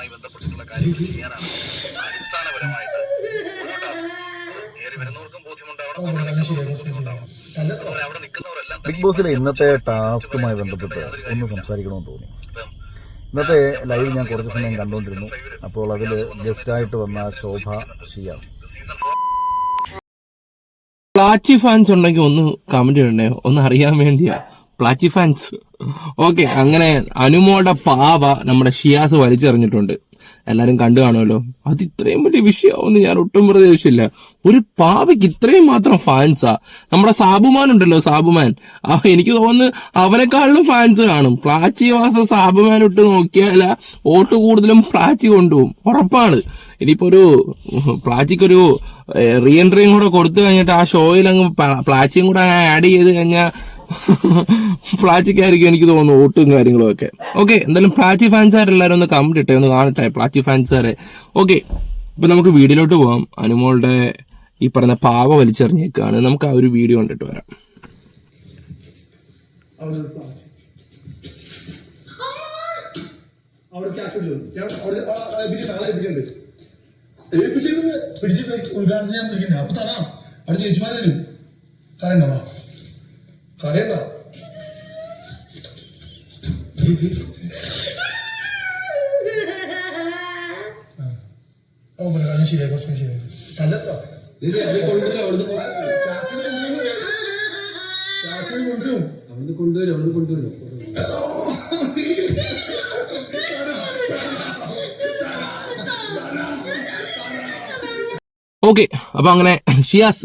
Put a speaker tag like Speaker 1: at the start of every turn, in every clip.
Speaker 1: ടാസ്കുമായി ബന്ധപ്പെട്ടിട്ടുള്ള കാര്യങ്ങൾ ചെയ്യാനാണ് അടിസ്ഥാനപരമായിട്ട് ഓരോ ടാസ്ക് കയറി വരുന്നവർക്കും ബോധ്യമുണ്ടാവണം അവിടെ നിൽക്കുന്നവർക്കും ബോധ്യമുണ്ടാവണം. അതുപോലെ അവിടെ നിൽക്കുന്നവരെല്ലാം
Speaker 2: ബിഗ് ബോസിലെ ഇന്നത്തെ ടാസ്കുമായി ബന്ധപ്പെട്ട് ഒന്ന് സംസാരിക്കണമെന്ന് തോന്നി. ഇന്നത്തെ ലൈവ് ഞാൻ കുറച്ച് സമയം കണ്ടുകൊണ്ടിരുന്നു. അപ്പോൾ അതിൽ ഗസ്റ്റായിട്ട് വന്ന ശോഭ ഷിയാസ്.
Speaker 3: ഫാൻസ് ഉണ്ടെങ്കിൽ ഒന്ന് കമന്റ് ഇടണേ. ഒന്ന് അറിയാൻ വേണ്ടിയാ. പ്ലാച്ചി ഫാൻസ് ഓക്കെ അങ്ങനെ അനുമോളുടെ പാവ നമ്മുടെ ഷിയാസ് വലിച്ചെറിഞ്ഞിട്ടുണ്ട്. എല്ലാരും കണ്ടു കാണുമല്ലോ. അത് ഇത്രയും വലിയ വിഷയമാവുമെന്ന് ഞാൻ ഒട്ടും പ്രതീക്ഷയില്ല ഒരു പാവയ്ക്ക് ഇത്രയും മാത്രം ഫാൻസാ. നമ്മുടെ സാബുമാൻ. ഉണ്ടല്ലോ സാബുമാൻ എനിക്ക് തോന്നുന്നു അവനെക്കാളിലും ഫാൻസ് കാണും. പ്ലാച്ചി വാസ സാബുമാൻ ഇട്ട് നോക്കിയാൽ വോട്ട് കൂടുതലും പ്ലാച്ചി കൊണ്ടുപോകും. ഉറപ്പാണ്. ഇനിയിപ്പോ ഒരു പ്ലാച്ചിക്കൊരു റീ എൻട്രിയും കൂടെ കൊടുത്തു കഴിഞ്ഞിട്ട് ആ ഷോയിൽ അങ്ങ് പ്ലാച്ചിയും കൂടെ ആഡ് ചെയ്ത് കഴിഞ്ഞാൽ പ്ലാച്ചിക്കായിരിക്കും എനിക്ക് തോന്നുന്നു ഓട്ടും കാര്യങ്ങളും ഒക്കെ ഓക്കെ എന്തായാലും പ്ലാച്ചി എല്ലാവരും ഒന്ന് കമന്റ് ഇട്ടെ ഒന്ന് കാണട്ടെ പ്ലാച്ചി ഫാൻസുകാരെ ഓക്കെ ഇപ്പൊ നമുക്ക് വീഡിയോയിലോട്ട് പോവാം. അനുമോളുടെ ഈ പറഞ്ഞ പാവ വലിച്ചെറിഞ്ഞേക്കാണ്. നമുക്ക് ആ ഒരു വീഡിയോ കണ്ടിട്ട് വരാം.
Speaker 4: അവിടെ പ്ലാച്ച് അവിടെ ക്യാഷ് പിടിച്ചു ഞാൻ അവിടെ ആ, ആ, ഏൽപ്പിച്ചിട്ടുണ്ട് ആളെ ഏൽപ്പിക്കുന്നുണ്ട് ഏൽപ്പിച്ചിട്ടുണ്ട് പിടിച്ചിട്ട് ഉദ്ഘാടനം ഞാൻ വിളിക്കുന്നത് അപ്പൊ തരാം. അവിടെ ചേച്ചിമാരെ തരും. കരണ്ട വാ കരയണ്ട. ഓ കാര്യം ശരിയായി കുറച്ചും ശരിയായി. ചാച്ചിനെ കൊണ്ടുവരും
Speaker 5: അവിടുന്ന് കൊണ്ടുവരും അവിടുന്ന് കൊണ്ടുവരും.
Speaker 3: ഓക്കെ അപ്പൊ അങ്ങനെ ഷിയാസ്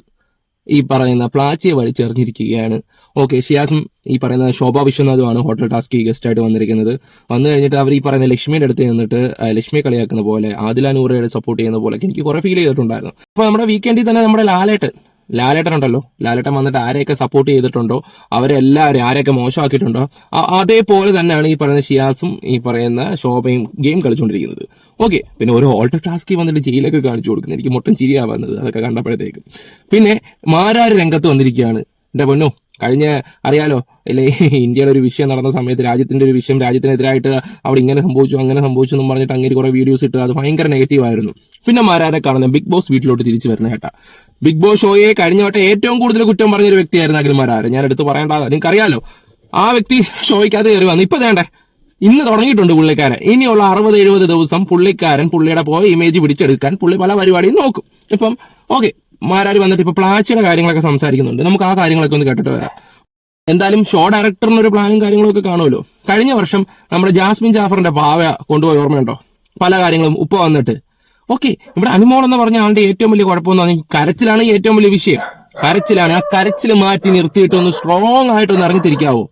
Speaker 3: ഈ പറയുന്ന പ്ലാച്ചിയെ വലിച്ചെറിഞ്ഞിരിക്കുകയാണ്. ഓക്കെ ഷിയാസും ഈ പറയുന്ന ശോഭ വിശ്വനാഥുമാണ് ഹോട്ടൽ ടാസ്കി ഗസ്റ്റ് ആയിട്ട് വന്നിരിക്കുന്നത്. വന്നു കഴിഞ്ഞിട്ട് അവർ ഈ പറയുന്ന ലക്ഷ്മിയുടെ അടുത്ത് നിന്നിട്ട് ലക്ഷ്മിയെ കളിയാക്കുന്ന പോലെ ആദില നൂറയുടെ സപ്പോർട്ട് ചെയ്യുന്ന പോലെ എനിക്ക് കുറെ ഫീൽ ചെയ്തിട്ടുണ്ടായിരുന്നു. അപ്പൊ നമ്മുടെ വീക്കെൻഡിൽ തന്നെ നമ്മുടെ ലാലേട്ടൻ ലാലേട്ടൻ ഉണ്ടല്ലോ ലാലേട്ടൻ വന്നിട്ട് ആരെയൊക്കെ സപ്പോർട്ട് ചെയ്തിട്ടുണ്ടോ? അവരെല്ലാവരും ആരെയൊക്കെ മോശമാക്കിയിട്ടുണ്ടോ? അതേപോലെ തന്നെയാണ് ഈ പറയുന്ന ഷിയാസും ഈ പറയുന്ന ശോഭയും ഗെയിം കളിച്ചുകൊണ്ടിരിക്കുന്നത് ഓക്കെ പിന്നെ ഒരു ഓൾട്ടർ ടാസ്കിൽ വന്നിട്ട് ജയിലൊക്കെ കാണിച്ചു കൊടുക്കുന്നത് എനിക്ക് മൊട്ടം ചിരിയാ വന്നത്. അതൊക്കെ കണ്ടപ്പോഴത്തേക്ക്. പിന്നെ മാരാര് രംഗത്ത് വന്നിരിക്കുകയാണ്. എന്റെ പൊന്നു കഴിഞ്ഞ അറിയാലോ അല്ലെ ഇന്ത്യയുടെ ഒരു വിഷയം നടന്ന സമയത്ത് രാജ്യത്തിന്റെ ഒരു വിഷയം രാജ്യത്തിനെതിരായിട്ട് അവിടെ ഇങ്ങനെ സംഭവിച്ചു അങ്ങനെ സംഭവിച്ചു എന്നും പറഞ്ഞിട്ട് അങ്ങനെ കുറെ വീഡിയോസ് ഇട്ട് അത് ഭയങ്കര നെഗറ്റീവ് ആയിരുന്നു. പിന്നെ മാരാരെ കാണുന്ന ബിഗ് ബോസ് വീട്ടിലോട്ട് തിരിച്ചു വരുന്ന കേട്ടാ. ബിഗ് ബോസ് ഷോയെ കഴിഞ്ഞ വട്ടം ഏറ്റവും കൂടുതൽ കുറ്റം പറഞ്ഞൊരു വ്യക്തിയായിരുന്നു അഖിൽ മാരാരെ. ഞാൻ എടുത്ത് പറയേണ്ട നിങ്ങൾക്കറിയാലോ ആ വ്യക്തി ഷോയ്ക്കകത്ത് കയറി വന്നു. ഇപ്പൊ വേണ്ടേ ഇന്ന് തുടങ്ങിയിട്ടുണ്ട് പുള്ളിക്കാരൻ. ഇനിയുള്ള അറുപത് എഴുപത് ദിവസം പുള്ളിക്കാരൻ പുള്ളിയുടെ പോയ ഇമേജ് പിടിച്ചെടുക്കാൻ പുള്ളി പല പരിപാടിയും നോക്കും. ഇപ്പം ഓക്കെ മാരാര് വന്നിട്ട് ഇപ്പൊ പ്ലാച്ചിയുടെ കാര്യങ്ങളൊക്കെ സംസാരിക്കുന്നുണ്ട്. നമുക്ക് ആ കാര്യങ്ങളൊക്കെ ഒന്ന് കേട്ടിട്ട് വരാം. എന്തായാലും ഷോ ഡയറക്ടറിന് ഒരു പ്ലാനും കാര്യങ്ങളൊക്കെ കാണുമല്ലോ. കഴിഞ്ഞ വർഷം നമ്മുടെ ജാസ്മിൻ ജാഫറിന്റെ പാവ കൊണ്ടുപോയി ഓർമ്മയുണ്ടോ? പല കാര്യങ്ങളും ഉപ്പ വന്നിട്ട്. ഓക്കെ ഇവിടെ അനുമോൾ എന്ന് പറഞ്ഞ ആളുടെ ഏറ്റവും വലിയ കുഴപ്പമെന്ന് കരച്ചിലാണ് ഏറ്റവും വലിയ വിഷയം. കരച്ചിലാണ്. ആ കരച്ചിൽ മാറ്റി നിർത്തിയിട്ട് ഒന്ന് സ്ട്രോങ് ആയിട്ട് ഒന്ന് ഇറങ്ങിത്തിരിക്കാവോ?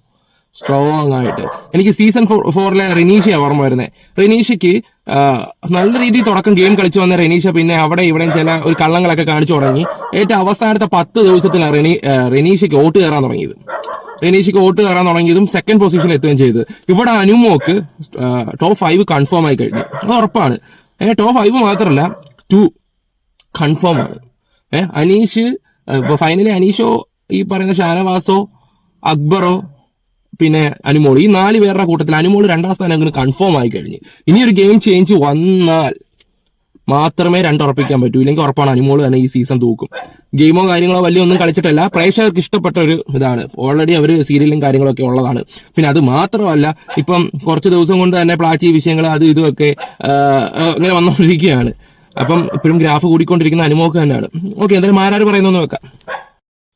Speaker 3: സ്ട്രോങ് ആയിട്ട്. എനിക്ക് സീസൺ ഫോർ ഫോറിലെ റിനീഷയാണ് ഓർമ്മ വരുന്നത് റിനീഷയ്ക്ക് നല്ല രീതിയിൽ തുടക്കം ഗെയിം കളിച്ചു വന്ന റെനീഷ പിന്നെ അവിടെ ഇവിടെയും ചില ഒരു കള്ളങ്ങളൊക്കെ കാണിച്ചു തുടങ്ങി. ഏറ്റവും അവസാനത്തെ പത്ത് ദിവസത്തിലാണ് റെനി റെനീഷയ്ക്ക് വോട്ട് കയറാൻ തുടങ്ങിയത്. റെനീഷയ്ക്ക് വോട്ട് കയറാൻ തുടങ്ങിയതും സെക്കൻഡ് പൊസിഷൻ എത്തുകയും ചെയ്തത് ഇവിടെ അനുമോക്ക് ടോപ്പ് ഫൈവ് കൺഫേം ആയി കഴിഞ്ഞു. അത് ഉറപ്പാണ്. ടോപ്പ് ഫൈവ് മാത്രമല്ല ടു കൺഫേം ആണ്. ഏഹ് അനീഷ് ഫൈനലി അനീഷോ ഈ പറയുന്ന ഷാനവാസോ അക്ബറോ പിന്നെ അനുമോൾ ഈ നാല് പേരുടെ കൂട്ടത്തിൽ അനുമോൾ രണ്ടാം സ്ഥാനം അങ്ങനെ കൺഫേം ആയി കഴിഞ്ഞു. ഇനി ഒരു ഗെയിം ചേഞ്ച് വന്നാൽ മാത്രമേ രണ്ടുറപ്പിക്കാൻ പറ്റൂ. ഇല്ലെങ്കിൽ ഉറപ്പാണ് അനുമോൾ തന്നെ ഈ സീസൺ തൂക്കും. ഗെയിമോ കാര്യങ്ങളോ വലിയ ഒന്നും കളിച്ചിട്ടല്ല. പ്രേക്ഷകർക്ക് ഇഷ്ടപ്പെട്ട ഒരു ഇതാണ്. ഓൾറെഡി അവർ സീരിയലും കാര്യങ്ങളൊക്കെ ഉള്ളതാണ്. പിന്നെ അത് മാത്രമല്ല ഇപ്പം കുറച്ച് ദിവസം കൊണ്ട് തന്നെ പ്ലാച്ചി വിഷയങ്ങൾ അത് ഇതുമൊക്കെ ഇങ്ങനെ വന്നുകൊണ്ടിരിക്കുകയാണ് അപ്പം ഇപ്പോഴും ഗ്രാഫ് കൂടിക്കൊണ്ടിരിക്കുന്ന അനുമോക്ക് തന്നെയാണ്. ഓക്കെ എന്തായാലും മാരാർ പറയുന്നൊന്ന് വെക്കാം.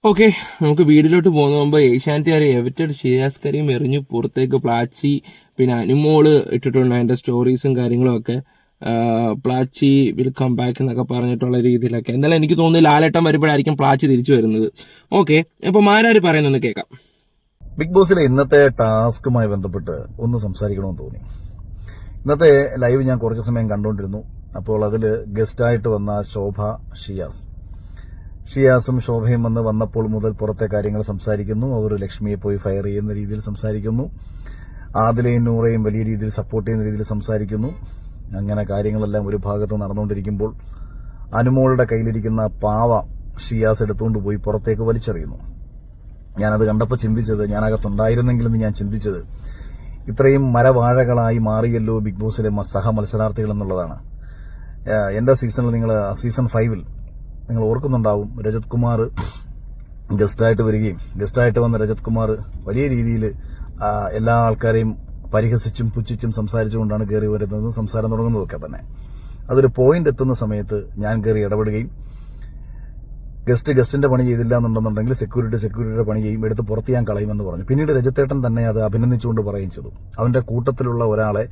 Speaker 3: ഓക്കെ നമുക്ക് വീടിലോട്ട് പോകുന്ന മുമ്പ് ഏഷ്യാനെറ്റുകാർ എവറ്റഡ് ഷിയാസ്കരെയും എറിഞ്ഞു പുറത്തേക്ക് പ്ലാച്ചി പിന്നെ അനുമോൾ ഇട്ടിട്ടുണ്ട് അതിന്റെ സ്റ്റോറീസും കാര്യങ്ങളും ഒക്കെ. പ്ലാച്ചി വിൽ കം ബാക്ക് എന്നൊക്കെ പറഞ്ഞിട്ടുള്ള രീതിയിലൊക്കെ. എന്തായാലും എനിക്ക് തോന്നുന്നു ലാലേട്ടം വരുമ്പോഴായിരിക്കും പ്ലാച്ചി തിരിച്ചു വരുന്നത്. ഓക്കെ അപ്പോൾ മാരാര് പറയുന്നൊന്ന് കേൾക്കാം.
Speaker 2: ബിഗ് ബോസിലെ ഇന്നത്തെ ടാസ്കുമായി ബന്ധപ്പെട്ട് ഒന്ന് സംസാരിക്കണമെന്ന് തോന്നി. ഇന്നത്തെ ലൈവ് ഞാൻ കുറച്ച് സമയം കണ്ടുകൊണ്ടിരുന്നു. അപ്പോൾ അതിൽ ഗസ്റ്റായിട്ട് വന്ന ശോഭ ഷിയാസ്. ഷിയാസും ശോഭയും വന്ന് വന്നപ്പോൾ മുതൽ പുറത്തെ കാര്യങ്ങൾ സംസാരിക്കുന്നു. അവർ ലക്ഷ്മിയെ പോയി ഫയർ ചെയ്യുന്ന രീതിയിൽ സംസാരിക്കുന്നു. ആദിലയും നൂറയും വലിയ രീതിയിൽ സപ്പോർട്ട് ചെയ്യുന്ന രീതിയിൽ സംസാരിക്കുന്നു. അങ്ങനെ കാര്യങ്ങളെല്ലാം ഒരു ഭാഗത്ത് നടന്നുകൊണ്ടിരിക്കുമ്പോൾ അനുമോളുടെ കയ്യിലിരിക്കുന്ന പാവ ഷിയാസ് എടുത്തുകൊണ്ട് പോയി പുറത്തേക്ക് വലിച്ചെറിയുന്നു. ഞാനത് കണ്ടപ്പോൾ ചിന്തിച്ചത് ഞാനകത്തുണ്ടായിരുന്നെങ്കിലെന്ന് ഞാൻ ചിന്തിച്ചത്. ഇത്രയും മരവാഴകളായി മാറിയല്ലോ ബിഗ് ബോസിലെ സഹമത്സരാർത്ഥികൾ സഹ മത്സരാർത്ഥികൾ എന്നുള്ളതാണ് എന്റെ സീസണിൽ നിങ്ങൾ സീസൺ ഫൈവിൽ നിങ്ങൾ ഓർക്കുന്നുണ്ടാവും രജത് കുമാർ ഗസ്റ്റായിട്ട് വരികയും ഗസ്റ്റായിട്ട് വന്ന രജത് കുമാർ വലിയ രീതിയിൽ എല്ലാ ആൾക്കാരെയും പരിഹസിച്ചും പുച്ഛിച്ചും സംസാരിച്ചുകൊണ്ടാണ് കയറി വരുന്നതും സംസാരം തുടങ്ങുന്നതൊക്കെ തന്നെ. അതൊരു പോയിന്റ് എത്തുന്ന സമയത്ത് ഞാൻ കയറി ഇടപെടുകയും ഗസ്റ്റ് ഗസ്റ്റിന്റെ പണി ചെയ്തില്ല എന്നുണ്ടെന്നുണ്ടെങ്കിൽ സെക്യൂരിറ്റി സെക്യൂരിറ്റിയുടെ പണി ചെയ്യും എടുത്ത് പുറത്ത് ഞാൻ കളയുമെന്ന് പറഞ്ഞു. പിന്നീട് രജത്തേട്ടൻ തന്നെ അത് അഭിനന്ദിച്ചുകൊണ്ട് പറയുകയും ചെയ്തു. അവന്റെ കൂട്ടത്തിലുള്ള ഒരാളെ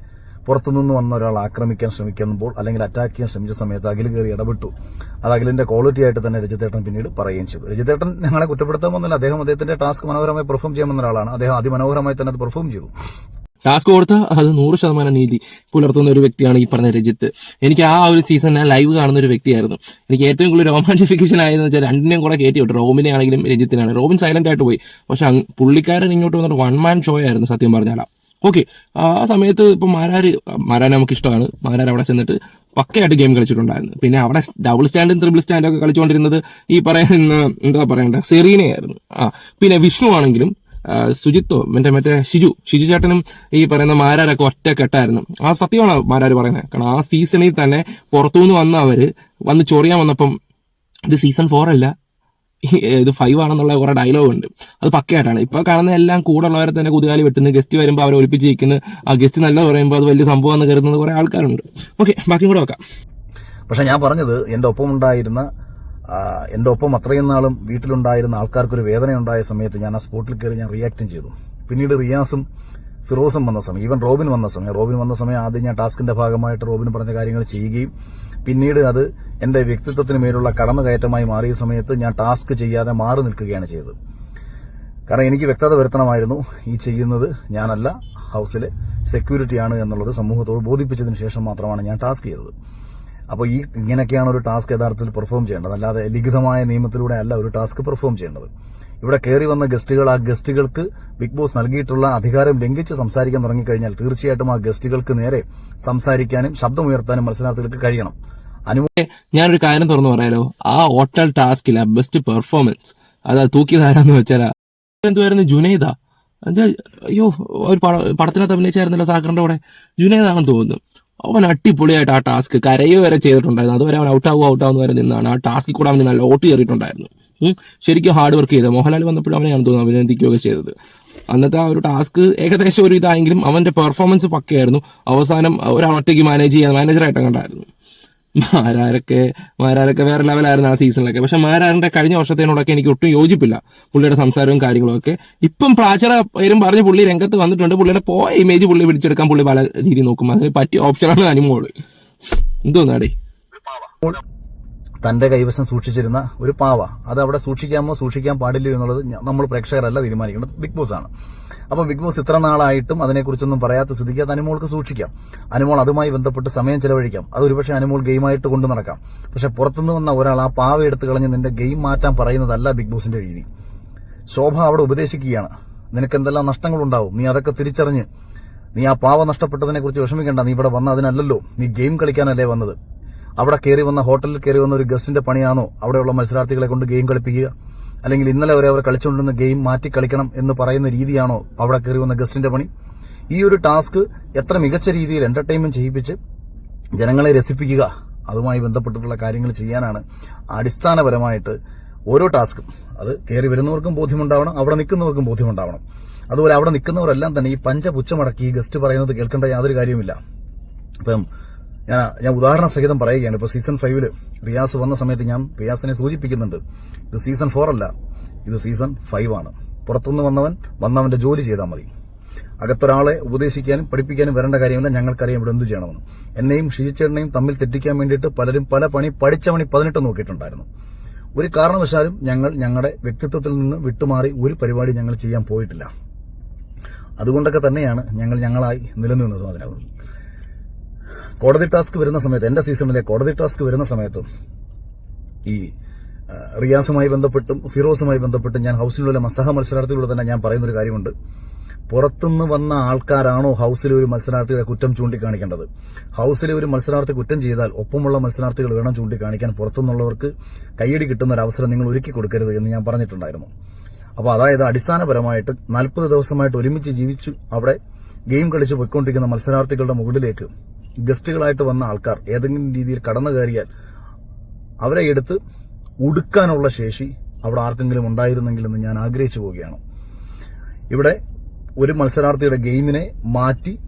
Speaker 2: പുറത്തുനിന്ന് വന്ന ഒരാൾ ആക്രമിക്കാൻ ശ്രമിക്കുമ്പോൾ അല്ലെങ്കിൽ അറ്റാക്ക് ചെയ്യാൻ ശ്രമിച്ച സമയത്ത് അഖിൽ കയറി ഇടപെട്ടു. അത് അഖിലിന്റെ ക്വാളിറ്റി ആയിട്ട് തന്നെ രജിതേട്ടൻ പിന്നീട് പറയുകയും ചെയ്തു. രജിതേട്ടൻ ഞങ്ങളെ കുറ്റപ്പെടുത്താമെന്നല്ല അദ്ദേഹം അദ്ദേഹത്തിന്റെ ടാസ്ക് മനോഹരമായി പെർഫോം ചെയ്യാമെന്ന ഒരാളാണ്. അദ്ദേഹം അതിമനോഹരമായി തന്നെ അത് പെർഫോം ചെയ്തു.
Speaker 3: ടാസ്ക് കൊടുത്ത അത് നൂറ് ശതമാനം നീതി പുലർത്തുന്ന ഒരു വ്യക്തിയാണ് ഈ പറഞ്ഞ രജിത്ത്. എനിക്ക് ആ ഒരു സീസൺ ഞാൻ ലൈവ് കാണുന്ന ഒരു വ്യക്തിയായിരുന്നു. എനിക്ക് ഏറ്റവും കൂടുതൽ രോമാഞ്ചിഫിക്കേഷൻ ആയെന്ന് വെച്ചാൽ രണ്ടിനെയും കൂടെ കയറ്റി വിട്ടു റോബിനെ ആണെങ്കിലും രജിത്തിനാണ് റോബിൻ സൈലന്റ് ആയിട്ട് പോയി. പക്ഷെ പുള്ളിക്കാരൻ ഇങ്ങോട്ട് വന്നിട്ട് വൺ മാൻ ഷോ ആയിരുന്നു സത്യം പറഞ്ഞാലാ. ഓക്കെ ആ സമയത്ത് ഇപ്പോൾ മാരാർ മാരാൻ നമുക്ക് ഇഷ്ടമാണ് മാരാർ അവിടെ ചെന്നിട്ട് പക്കയായിട്ട് ഗെയിം കളിച്ചിട്ടുണ്ടായിരുന്നു. പിന്നെ അവിടെ ഡബിൾ സ്റ്റാൻഡും ത്രിബിൾ സ്റ്റാൻഡും ഒക്കെ കളിച്ചുകൊണ്ടിരുന്നത് ഈ പറയുന്ന എന്താ പറയണ്ട സെറീനയായിരുന്നു. ആ പിന്നെ വിഷ്ണു ആണെങ്കിലും സുജിത്തോ മറ്റേ മറ്റേ ഷിജു ഷിജു ചേട്ടനും ഈ പറയുന്ന മാരാരൊക്കെ ഒറ്റ കെട്ടായിരുന്നു ആ സത്യമാണ് മാരാർ പറയുന്നത് കാരണം ആ സീസണിൽ തന്നെ പുറത്തുനിന്ന് വന്ന അവർ വന്ന് ചൊറിയാൻ വന്നപ്പം ഇത് സീസൺ ഫോർ അല്ല ഇത് ഫൈവ് ആണെന്നുള്ള കുറെ ഡയലോഗ് ഉണ്ട്. അത് പക്കയായിട്ടാണ്. ഇപ്പൊ കാണുന്ന എല്ലാം കൂടെ ഉള്ളവരെ തന്നെ കുതുകാലി വെട്ടുന്നു. ഗസ്റ്റ് വരുമ്പോൾ അവരെ നിൽക്കുന്നു. ആ ഗസ്റ്റ് നല്ല പറയുമ്പോൾ അത് വലിയ സംഭവം എന്ന് കരുതുന്നത് കുറെ ആൾക്കാരുണ്ട്. ഓക്കെ ബാക്കി കൂടെ വെക്കാം
Speaker 2: പക്ഷെ ഞാൻ പറഞ്ഞത് എന്റെ ഒപ്പം ഉണ്ടായിരുന്ന എന്റെ ഒപ്പം അത്രയും നാളും വീട്ടിലുണ്ടായിരുന്ന ആൾക്കാർക്കൊരു വേദന ഉണ്ടായ സമയത്ത് ഞാൻ ആ സ്പോട്ടിൽ കയറി ഞാൻ റിയാക്റ്റും ചെയ്തു. പിന്നീട് റിയാസും ഫിറോസും വന്ന സമയം ഈവൻ റോബിൻ വന്ന സമയം. റോബിൻ വന്ന സമയം ആദ്യം ഞാൻ ടാസ്കിന്റെ ഭാഗമായിട്ട് റോബിൻ പറഞ്ഞ കാര്യങ്ങൾ ചെയ്യുകയും പിന്നീട് അത് എന്റെ വ്യക്തിത്വത്തിന് മേലുള്ള കടന്നുകയറ്റമായി മാറിയ സമയത്ത് ഞാൻ ടാസ്ക് ചെയ്യാതെ മാറി നിൽക്കുകയാണ് ചെയ്തത്. കാരണം എനിക്ക് വ്യക്തത വരുത്തണമായിരുന്നു ഈ ചെയ്യുന്നത് ഞാനല്ല ഹൗസിലെ സെക്യൂരിറ്റിയാണ് എന്നുള്ളത് സമൂഹത്തോട് ബോധിപ്പിച്ചതിന് ശേഷം മാത്രമാണ് ഞാൻ ടാസ്ക് ചെയ്തത്. അപ്പോൾ ഈ ഇങ്ങനെയൊക്കെയാണ് ഒരു ടാസ്ക് യഥാർത്ഥത്തിൽ പെർഫോം ചെയ്യേണ്ടത്. അല്ലാതെ ലിഖിതമായ നിയമത്തിലൂടെ അല്ല ഒരു ടാസ്ക് പെർഫോം ചെയ്യേണ്ടത്. ഇവിടെ കയറി വന്ന ഗസ്റ്റുകൾ ആ ഗസ്റ്റുകൾക്ക് ബിഗ് ബോസ് നൽകിയിട്ടുള്ള അധികാരം ലംഘിച്ച് സംസാരിക്കാൻ തുടങ്ങിക്കഴിഞ്ഞാൽ തീർച്ചയായിട്ടും ആ ഗസ്റ്റുകൾക്ക് നേരെ സംസാരിക്കാനും ശബ്ദമുയർത്താനും മത്സരാർത്ഥികൾക്ക് കഴിയണം.
Speaker 3: ഞാനൊരു കാര്യം തുറന്നു പറയാലോ? ആ ഹോട്ടൽ ടാസ്കിൽ ആ ബെസ്റ്റ് പെർഫോമൻസ് അതാ തൂക്കിയതാരാന്ന് വെച്ചാൽ എന്തുവായിരുന്നു? ജുനൈദ. അയ്യോ ഒരു പട- പടത്തിനകത്ത് അഭിനയിച്ചായിരുന്നല്ലോ സാക്കറിന്റെ കൂടെ. ജുനൈദാണെന്ന് തോന്നുന്നു. അവൻ അടിപൊളിയായിട്ട് ആ ടാസ്ക് കരയോ വരെ ചെയ്തിട്ടുണ്ടായിരുന്നു. അതുവരെ അവൻ ഔട്ട് ആവും ഔട്ട് ആവുന്ന വരെ നിന്നാണ്. ആ ടാസ്കിൽ കൂടെ അവന് നല്ല ഓട്ട് കയറിയിട്ടുണ്ടായിരുന്നു. ശരിക്കും ഹാർഡ് വർക്ക് ചെയ്തത് മോഹൻലാൽ വന്നപ്പോഴും അവനെയാണ് തോന്നുന്നത് അഭിനന്ദിക്കുകയൊക്കെ ചെയ്തത്. അന്നത്തെ ആ ഒരു ടാസ്ക് ഏകദേശം ഒരു ഇതായെങ്കിലും അവന്റെ പെർഫോമൻസ് പക്കയായിരുന്നു. അവസാനം ഒരാൾ ഒറ്റയ്ക്ക് മാനേജ് ചെയ്യാൻ മാനേജറായിട്ട് കണ്ടായിരുന്നു. മാരാരൊക്കെ മാരാരൊക്കെ വേറെ ലെവലായിരുന്നു ആ സീസണിലൊക്കെ പക്ഷെ മാരാറിന്റെ കഴിഞ്ഞ വർഷത്തേനോടൊക്കെ എനിക്ക് ഒട്ടും യോജിപ്പില്ല പുള്ളിയുടെ സംസാരവും കാര്യങ്ങളും ഒക്കെ ഇപ്പം പ്രാചര പേരും പറഞ്ഞ് പുള്ളി രംഗത്ത് വന്നിട്ടുണ്ട്. പുള്ളിയുടെ പോയ ഇമേജ് പുള്ളി പിടിച്ചെടുക്കാൻ പുള്ളി പല രീതി നോക്കും. അതിന് പറ്റിയ ഓപ്ഷനാണ് അനുമോൾ. എന്തോന്നാടേ?
Speaker 2: തന്റെ കൈവശം സൂക്ഷിച്ചിരുന്ന ഒരു പാവ. അത് അവിടെ സൂക്ഷിക്കാമോ സൂക്ഷിക്കാൻ പാടില്ലയോ എന്നുള്ളത് നമ്മൾ പ്രേക്ഷകരല്ല തീരുമാനിക്കുന്നത് ബിഗ് ബോസ് ആണ്. അപ്പൊ ബിഗ് ബോസ് ഇത്ര നാളായിട്ടും അതിനെക്കുറിച്ചൊന്നും പറയാത്ത സ്ഥിതിക്ക് അത് അനുമോൾക്ക് സൂക്ഷിക്കാം. അനുമോൾ അതുമായി ബന്ധപ്പെട്ട് സമയം ചെലവഴിക്കാം. അത് ഒരുപക്ഷെ അനുമോൾ ഗെയിമായിട്ട് കൊണ്ടു നടക്കാം. പക്ഷെ പുറത്തുനിന്ന് വന്ന ഒരാൾ ആ പാവ എടുത്തു കളഞ്ഞ് നിന്റെ ഗെയിം മാറ്റാൻ പറയുന്നതല്ല ബിഗ് ബോസിന്റെ രീതി. ശോഭ അവിടെ ഉപദേശിക്കുകയാണ്. നിനക്ക് എന്തെല്ലാം നഷ്ടങ്ങളുണ്ടാവും? നീ അതൊക്കെ തിരിച്ചറിഞ്ഞ്. നീ ആ പാവ നഷ്ടപ്പെട്ടതിനെ കുറിച്ച് വിഷമിക്കേണ്ട. നീ ഇവിടെ വന്ന അതിനല്ലല്ലോ. നീ ഗെയിം കളിക്കാനല്ലേ വന്നത്. അവിടെ കയറി വന്ന ഹോട്ടലിൽ കയറി വന്ന ഒരു ഗസ്റ്റിന്റെ പണിയാണോ? അവിടെയുള്ള മത്സരാർത്ഥികളെ കൊണ്ട് ഗെയിം കളിപ്പിക്കുക. അല്ലെങ്കിൽ ഇന്നലെ വരെ അവർ കളിച്ചുകൊണ്ടിരുന്ന ഗെയിം മാറ്റി കളിക്കണം എന്ന് പറയുന്ന രീതിയാണോ അവിടെ കയറി വന്ന ഗസ്റ്റിന്റെ പണി? ഈ ഒരു ടാസ്ക് എത്ര മികച്ച രീതിയിൽ എന്റർടൈൻമെന്റ് ചെയ്യിപ്പിച്ച് ജനങ്ങളെ രസിപ്പിക്കുക അതുമായി ബന്ധപ്പെട്ടിട്ടുള്ള കാര്യങ്ങൾ ചെയ്യാനാണ് അടിസ്ഥാനപരമായിട്ട് ഓരോ ടാസ്കും. അത് കയറി വരുന്നവർക്കും ബോധ്യമുണ്ടാവണം അവിടെ നിൽക്കുന്നവർക്കും ബോധ്യമുണ്ടാവണം. അതുപോലെ അവിടെ നിൽക്കുന്നവരെല്ലാം തന്നെ ഈ പഞ്ചപുച്ചമടക്കി ഈ ഗസ്റ്റ് പറയുന്നത് കേൾക്കേണ്ട യാതൊരു കാര്യവുമില്ല. ഇപ്പം ഞാൻ ഞാൻ ഉദാഹരണ സഹിതം പറയുകയാണ്. ഇപ്പൊ സീസൺ ഫൈവിൽ റിയാസ് വന്ന സമയത്ത് ഞാൻ റിയാസിനെ സൂചിപ്പിക്കുന്നുണ്ട്. ഇത് സീസൺ ഫോർ അല്ല. ഇത് സീസൺ ഫൈവ് ആണ്. പുറത്തുനിന്ന് വന്നവൻ വന്നവന്റെ ജോലി ചെയ്താൽ മതി. അകത്തൊരാളെ ഉപദേശിക്കാനും പഠിപ്പിക്കാനും വരേണ്ട കാര്യമില്ല ഞങ്ങൾക്കറിയാം ഇവിടെ എന്ത് ചെയ്യണമെന്ന്. എന്നെയും ഷിജിച്ചേട്ടനെയും തമ്മിൽ തെറ്റിക്കാൻ വേണ്ടിയിട്ട് പലരും പല പണി പഠിച്ച പണി പതിനെട്ട് നോക്കിയിട്ടുണ്ടായിരുന്നു. ഒരു കാരണവശാലും ഞങ്ങൾ ഞങ്ങളുടെ വ്യക്തിത്വത്തിൽ നിന്ന് വിട്ടുമാറി ഒരു പരിപാടി ഞങ്ങൾ ചെയ്യാൻ പോയിട്ടില്ല. അതുകൊണ്ടൊക്കെ തന്നെയാണ് ഞങ്ങൾ ഞങ്ങളായി നിലനിന്നതും അതിനകത്ത്. കോടതി ടാസ്ക് വരുന്ന സമയത്ത് എന്റെ സീസണിലെ കോടതി ടാസ്ക് വരുന്ന സമയത്തും ഈ റിയാസുമായി ബന്ധപ്പെട്ടും ഫിറോസുമായി ബന്ധപ്പെട്ടും ഞാൻ ഹൗസിലുള്ള സഹ മത്സരാർത്ഥികളോട് തന്നെ ഞാൻ പറയുന്ന ഒരു കാര്യമുണ്ട്. പുറത്തുനിന്ന് വന്ന ആൾക്കാരാണോ ഹൗസിലെ ഒരു മത്സരാർത്ഥിയുടെ കുറ്റം ചൂണ്ടിക്കാണിക്കേണ്ടത്? ഹൗസിലെ ഒരു മത്സരാർത്ഥി കുറ്റം ചെയ്താൽ ഒപ്പമുള്ള മത്സരാർത്ഥികൾ വേണം ചൂണ്ടിക്കാണിക്കാൻ പുറത്തുനിന്നുള്ളവർക്ക് കൈയടി കിട്ടുന്ന ഒരു അവസരം നിങ്ങൾ ഒരുക്കി കൊടുക്കരുത് എന്ന് ഞാൻ പറഞ്ഞിട്ടുണ്ടായിരുന്നു. അപ്പോൾ അതായത് അടിസ്ഥാനപരമായിട്ട് നാൽപ്പത് ദിവസമായിട്ട് ഒരുമിച്ച് ജീവിച്ചു അവിടെ ഗെയിം കളിച്ച് പോയിക്കൊണ്ടിരിക്കുന്ന മത്സരാർത്ഥികളുടെ മുകളിലേക്ക് ഗസ്റ്റുകളായിട്ട് വന്ന ആൾക്കാർ ഏതെങ്കിലും രീതിയിൽ കടന്നു കയറിയാൽ അവരെ എടുത്ത് ഉടുക്കാനുള്ള ശേഷി അവിടെ ആർക്കെങ്കിലും ഉണ്ടായിരുന്നെങ്കിൽ എന്ന് ഞാൻ ആഗ്രഹിച്ചു പോവുകയാണ്. ഇവിടെ ഒരു മത്സരാർത്ഥിയുടെ ഗെയിമിനെ മാറ്റി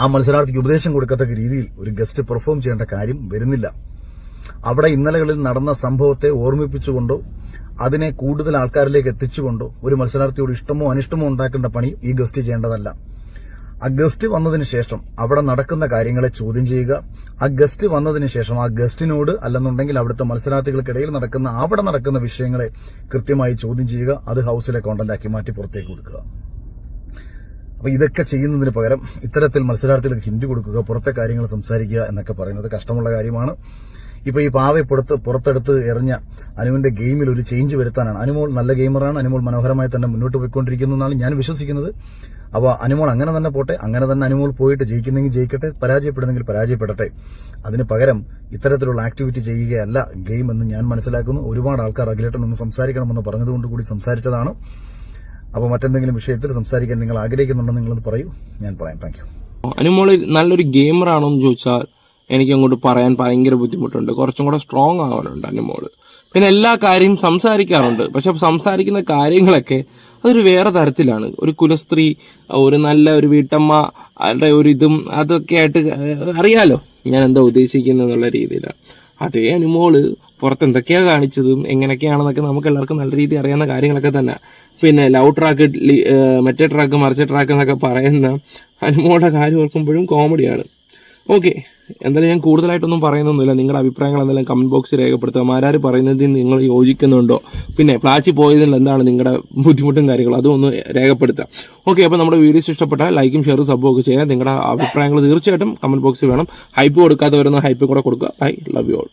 Speaker 2: ആ മത്സരാർത്ഥിക്ക് ഉപദേശം കൊടുക്കത്തക്ക രീതിയിൽ ഒരു ഗസ്റ്റ് പെർഫോം ചെയ്യേണ്ട കാര്യം വരുന്നില്ല. അവിടെ ഇന്നലകളിൽ നടന്ന സംഭവത്തെ ഓർമ്മിപ്പിച്ചുകൊണ്ടോ അതിനെ കൂടുതൽ ആൾക്കാരിലേക്ക് എത്തിച്ചുകൊണ്ടോ ഒരു മത്സരാർത്ഥിയോട് ഇഷ്ടമോ അനിഷ്ടമോ ഉണ്ടാക്കേണ്ട പണി ഈ ഗസ്റ്റ് ചെയ്യേണ്ടതല്ല. ആ ഗസ്റ്റ് വന്നതിന് ശേഷം അവിടെ നടക്കുന്ന കാര്യങ്ങളെ ചോദ്യം ചെയ്യുക. ആ ഗസ്റ്റ് വന്നതിന് ശേഷം ആ ഗസ്റ്റിനോട് അല്ലെന്നുണ്ടെങ്കിൽ അവിടുത്തെ മത്സരാർത്ഥികൾക്കിടയിൽ നടക്കുന്ന അവിടെ നടക്കുന്ന വിഷയങ്ങളെ കൃത്യമായി ചോദ്യം ചെയ്യുക. അത് ഹൗസിലെ കോണ്ടന്റ് ആക്കി മാറ്റി പുറത്തേക്ക് കൊടുക്കുക. അപ്പൊ ഇതൊക്കെ ചെയ്യുന്നതിന് പകരം ഇത്തരത്തിൽ മത്സരാർത്ഥികൾക്ക് ഹിന്റ് കൊടുക്കുക പുറത്തെ കാര്യങ്ങൾ സംസാരിക്കുക എന്നൊക്കെ പറയുന്നത് കഷ്ടമുള്ള കാര്യമാണ്. ഇപ്പൊ ഈ പാവയെ പുറത്ത് പുറത്തെടുത്ത് എറിഞ്ഞ അനുവിന്റെ ഗെയിമിൽ ഒരു ചേഞ്ച് വരുത്താനാണ്. അനുമോൾ നല്ല ഗെയിമറാണ് അനുമോൾ മനോഹരമായി തന്നെ മുന്നോട്ട് പോയിക്കൊണ്ടിരിക്കുന്നു എന്നാണ് ഞാൻ വിശ്വസിക്കുന്നത്. അപ്പോൾ അനുമോൾ അങ്ങനെ തന്നെ പോട്ടെ അങ്ങനെ തന്നെ അനുമോൾ പോയിട്ട് ജയിക്കുന്നെങ്കിൽ ജയിക്കട്ടെ പരാജയപ്പെടുന്നെങ്കിൽ പരാജയപ്പെടട്ടെ. അതിന് പകരം ഇത്തരത്തിലുള്ള ആക്ടിവിറ്റി ചെയ്യുകയല്ല ഗെയിം എന്ന് ഞാൻ മനസ്സിലാക്കുന്നു. ഒരുപാട് ആൾക്കാർ അഖിലേട്ടൻ ഒന്ന് സംസാരിക്കണമെന്ന് പറഞ്ഞതുകൊണ്ട് കൂടി സംസാരിച്ചതാണ്. അപ്പോൾ മറ്റെന്തെങ്കിലും വിഷയത്തിൽ സംസാരിക്കാൻ നിങ്ങൾ ആഗ്രഹിക്കുന്നുണ്ടെന്ന് നിങ്ങളത് പറയൂ. ഞാൻ പറയാം. താങ്ക് യു
Speaker 3: അനുമോൾ നല്ലൊരു ഗെയിമറാണോ എന്ന് ചോദിച്ചാൽ എനിക്ക് അങ്ങോട്ട് പറയാൻ ഭയങ്കര ബുദ്ധിമുട്ടുണ്ട്. കുറച്ചും കൂടെ സ്ട്രോങ് ആവാനുണ്ട് അനുമോൾ. പിന്നെ എല്ലാ കാര്യവും സംസാരിക്കാറുണ്ട്. പക്ഷെ സംസാരിക്കുന്ന കാര്യങ്ങളൊക്കെ അതൊരു വേറെ തരത്തിലാണ്. ഒരു കുലസ്ത്രീ ഒരു നല്ല ഒരു വീട്ടമ്മ അവരുടെ ഒരു ഇതും അതൊക്കെ ആയിട്ട് അറിയാലോ. ഞാൻ എന്താ ഉദ്ദേശിക്കുന്നത് എന്നുള്ള രീതിയിലാണ്. അതേ അനുമോൾ പുറത്ത് എന്തൊക്കെയാണ് കാണിച്ചതും എങ്ങനെയൊക്കെയാണെന്നൊക്കെ നമുക്ക് എല്ലാവർക്കും നല്ല രീതിയിൽ അറിയാവുന്ന കാര്യങ്ങളൊക്കെ തന്നെ. പിന്നെ ലവ് ട്രാക്ക് മറ്റേ ട്രാക്ക് മറിച്ച ട്രാക്ക് എന്നൊക്കെ പറയുന്ന അനുമോളുടെ കാര്യം ഓർക്കുമ്പോഴും കോമഡിയാണ് ഓക്കെ എന്തായാലും ഞാൻ കൂടുതലായിട്ടൊന്നും പറയുന്നൊന്നുമില്ല. നിങ്ങളുടെ അഭിപ്രായങ്ങൾ എന്തെങ്കിലും കമന്റ് ബോക്സിൽ രേഖപ്പെടുത്തുക. മാരാർ പറയുന്നതിൽ നിങ്ങൾ യോജിക്കുന്നുണ്ടോ? പിന്നെ ഫ്ലാച്ചി പോയതിൽ എന്താണ് നിങ്ങളുടെ ബുദ്ധിമുട്ടും കാര്യങ്ങളും? അതും ഒന്ന് രേഖപ്പെടുത്തുക. ഓക്കെ അപ്പോൾ നമ്മുടെ വീഡിയോസ് ഇഷ്ടപ്പെട്ടാൽ ലൈക്കും ഷെയറും സബ്ബും ഒക്കെ ചെയ്യുക. നിങ്ങളുടെ അഭിപ്രായങ്ങൾ തീർച്ചയായിട്ടും കമന്റ് ബോക്സിൽ വേണം. ഹൈപ്പ് കൊടുക്കാതെ വരുന്ന ഹൈപ്പ് കൂടെ കൊടുക്കുക. I love you all